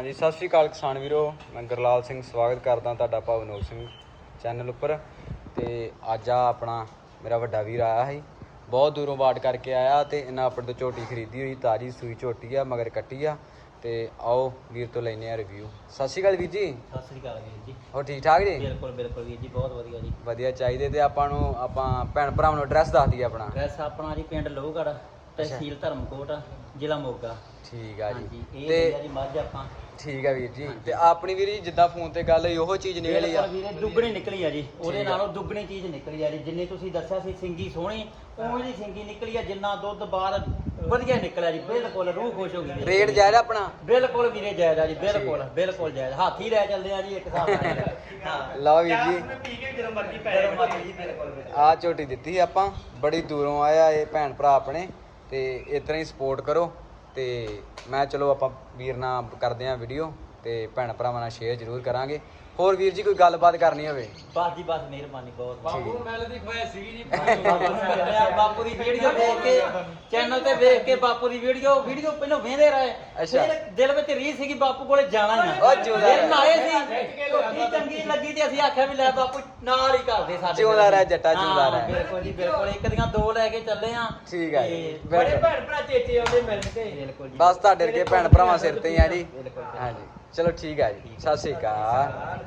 ਹਾਂਜੀ ਸਤਿ ਸ਼੍ਰੀ ਅਕਾਲ ਕਿਸਾਨ ਵੀਰੋ। ਮੈਂ ਗੁਰਲਾਲ ਸਿੰਘ ਸਵਾਗਤ ਕਰਦਾ ਤੁਹਾਡਾ ਭਾਵਨੋਕ ਸਿੰਘ ਚੈਨਲ ਉੱਪਰ। ਤੇ ਅੱਜ ਆ ਆਪਣਾ ਮੇਰਾ ਵੱਡਾ ਵੀਰ ਆਇਆ ਸੀ। ਬਹੁਤ ਦੂਰੋਂ ਬਾਟ ਕਰਕੇ ਆਇਆ ਤੇ ਇਹਨਾਂ ਆਪਣੇ ਤੋਂ ਝੋਟੀ ਖਰੀਦੀ ਹੋਈ ਤਾਜੀ ਸੂਈ ਝੋਟੀ ਆ ਮਗਰ ਕੱਟੀ ਆ। ਤੇ ਆਓ ਵੀਰ ਤੋਂ ਲੈਨੇ ਆ ਰਿਵਿਊ ਸਤਿ ਸ਼੍ਰੀ ਅਕਾਲ ਵੀਰ ਜੀ। ਸਤਿ ਸ੍ਰੀ ਅਕਾਲ ਵੀਰ ਜੀ। ਹੋਰ ਠੀਕ ਠਾਕ ਜੀ? ਬਿਲਕੁਲ ਬਿਲਕੁਲ ਵੀਰ ਜੀ ਬਹੁਤ ਵਧੀਆ ਜੀ। ਵਧੀਆ ਚਾਹੀਦੇ ਤੇ ਆਪਾਂ ਨੂੰ ਆਪਾਂ ਭੈਣ ਭਰਾਵਾਂ ਨੂੰ ਐਡਰੈਸ ਦੱਸ ਦਈਏ ਆਪਣਾ। ਐਡਰੈਸ ਆਪਣਾ ਜੀ ਪਿੰਡ ਲੋਹਗੜ੍ਹ। ਤਹਿਸੀਲ ਧਰਮਕੋਟ ਜ਼ਿਲ੍ਹਾ ਮੋਗਾ। ਠੀਕ ਆ ਹਾਂਜੀ ਜੀ ਇਹ ਤੇ ਜੀ ਮੱਝ ਆਪਾਂ। ਠੀਕ ਆ ਵੀਰ ਜੀ। ਤੇ ਆਪਣੀ ਵੀਰ ਜੀ ਜਿੱਦਾਂ ਫੋਨ ਤੇ ਗੱਲ ਹੋਈ ਉਹੋ ਚੀਜ਼ ਨਿਕਲੀ ਆ। ਬਿਲਕੁਲ ਵੀਰੇ ਦੁੱਗਣੀ ਨਿਕਲੀ ਆ ਜੀ। ਉਹਦੇ। ਨਾਲੋਂ ਦੁੱਗਣੀ ਚੀਜ਼ ਨਿਕਲੀ ਆ ਜੀ। ਜਿੰਨੀ ਤੁਸੀਂ ਦੱਸਿਆ ਸੀ ਸਿੰਗੀ ਸੋਹਣੀ ਉਵੇਂ ਦੀ ਸਿੰਗੀ ਨਿਕਲੀ ਆ। ਜਿੰਨਾ ਦੁੱਧ ਬਾਹਰ ਵਧੀਆ ਨਿਕਲਿਆ ਜੀ। ਬਿਲਕੁਲ ਰੂਹ ਖੁਸ਼ ਹੋ ਗਈ। ਰੇਟ ਜਾਇਜ਼ ਆਪਣਾ? ਬਿਲਕੁਲ ਵੀਰੇ ਜਾਇਜ਼ ਆ ਜੀ। ਬਿਲਕੁਲ ਬਿਲਕੁਲ ਜਾਇਜ਼। ਹਾਥੀ ਲੈ ਚੱਲਦੇ ਆ ਜੀ ਇੱਕ ਹਿਸਾਬ ਨਾਲ। ਹਾਂ। ਲਓ ਵੀਰ ਜੀ। ਆ ਝੋਟੀ ਦਿੱਤੀ ਆਪਾਂ। ਬੜੀ ਦੂਰੋਂ ਆਇਆ ਇਹ ਭੈਣ ਭਰਾ ਆਪਣੇ। ਤੇ ਇਸ ਤਰ੍ਹਾਂ ਹੀ ਸਪੋਰਟ ਕਰੋ ਤੇ ਮੈਂ ਚਲੋ ਆਪਾਂ ਵੀਰ ਨਾਲ ਕਰਦੇ ਆਂ ਵੀਡੀਓ ਤੇ ਭੈਣ ਭਰਾਵਾਂ ਨਾਲ ਸ਼ੇਅਰ ਜ਼ਰੂਰ ਕਰਾਂਗੇ। ਹੋਰ ਵੀਰ ਜੀ ਕੋਈ ਗੱਲਬਾਤ ਕਰਨੀ ਹੋਵੇ? ਬਸ ਜੀ ਬਸ ਮਿਹਰਬਾਨੀ ਬਹੁਤ। ਬਾਪੂ ਨੂੰ ਮੈਲ ਦੀ ਖਵਾਇ ਸੀਗੀ ਜੀ। ਬਾਪੂ ਨੂੰ ਦੀ ਵੀਡੀਓ ਦੇਖ ਕੇ ਚੈਨਲ ਤੇ ਵੇਖ ਕੇ ਬਾਪੂ ਦੀ ਵੀਡੀਓ ਵੀਡੀਓ ਪਹਿਲਾਂ ਵੇਂਦੇ ਰਹੇ। ਅੱਛਾ। ਫਿਰ ਦਿਲ ਵਿੱਚ ਰੀਸ ਸੀਗੀ ਬਾਪੂ ਕੋਲੇ ਜਾਣਾ ਹੀ ਉਹ ਜਿਉਂਦਾ ਫਿਰ। ਨਾਲੇ ਸੀ। ਚੰਗੀ ਲੱਗੀ ਤੇ ਅਸੀਂ ਆਖਿਆ ਵੀ ਲੈ ਬਾਪੂ ਨਾਲ ਹੀ ਕਰਦੇ ਸਾਡੇ ਜਿਉਂਦਾ ਰਹਿ ਜੱਟਾ, ਜਿਉਂਦਾ ਹਾਂ, ਰਹਿ। ਬਿਲਕੁਲ ਜੀ ਬਿਲਕੁਲ। ਇੱਕ ਦੀਆਂ ਦੋ ਲੈ ਕੇ ਚੱਲੇ ਆ ਠੀਕ ਆ ਜੀ, ਬਿਲਕੁਲ। ਬੜੇ ਭੈਣ ਭਰਾ ਚੇਚੇ ਆਉਂਦੇ ਮਿਲ ਕੇ ਬਿਲਕੁਲ ਜੀ। ਬਸ ਤੁਹਾਡੇ ਵਰਗੇ ਭੈਣ ਭਰਾਵਾਂ ਸਿਰ ਤੇ ਹੀ ਆ ਜੀ। ਬਿਲਕੁਲ ਹਾਂਜੀ ਚਲੋ ਠੀਕ ਆ ਜੀ। ਸਤਿ ਸ਼੍ਰੀ ਅਕਾਲ।